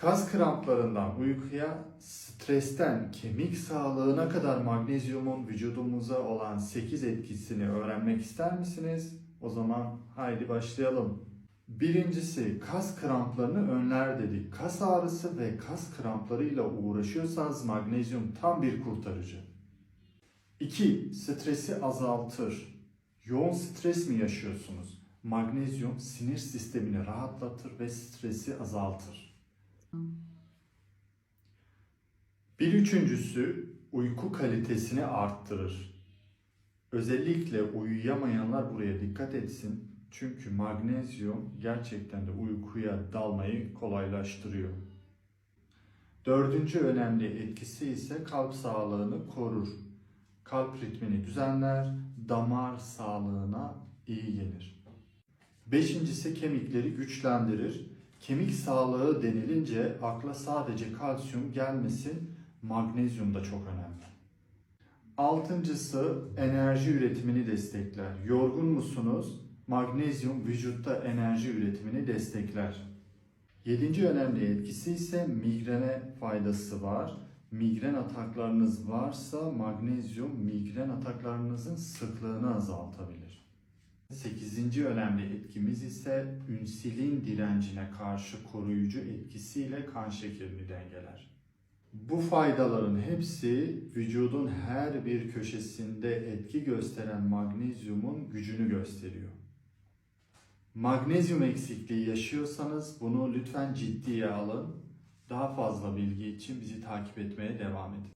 Kas kramplarından uykuya, stresten kemik sağlığına kadar magnezyumun vücudumuza olan 8 etkisini öğrenmek ister misiniz? O zaman haydi başlayalım. Birincisi kas kramplarını önler dedik. Kas ağrısı ve kas kramplarıyla uğraşıyorsanız magnezyum tam bir kurtarıcı. 2. Stresi azaltır. Yoğun stres mi yaşıyorsunuz? Magnezyum sinir sistemini rahatlatır ve stresi azaltır. Bir üçüncüsü uyku kalitesini arttırır. Özellikle uyuyamayanlar buraya dikkat etsin. Çünkü magnezyum gerçekten de uykuya dalmayı kolaylaştırıyor. Dördüncü önemli etkisi ise kalp sağlığını korur. Kalp ritmini düzenler, damar sağlığına iyi gelir. Beşincisi kemikleri güçlendirir. Kemik sağlığı denilince akla sadece kalsiyum gelmesin, magnezyum da çok önemli. Altıncısı enerji üretimini destekler. Yorgun musunuz? Magnezyum vücutta enerji üretimini destekler. Yedinci önemli etkisi ise migrene faydası var. Migren ataklarınız varsa magnezyum migren ataklarınızın sıklığını azaltabilir. Sekizinci önemli etkimiz ise insülin direncine karşı koruyucu etkisiyle kan şekerini dengeler. Bu faydaların hepsi vücudun her bir köşesinde etki gösteren magnezyumun gücünü gösteriyor. Magnezyum eksikliği yaşıyorsanız bunu lütfen ciddiye alın. Daha fazla bilgi için bizi takip etmeye devam edin.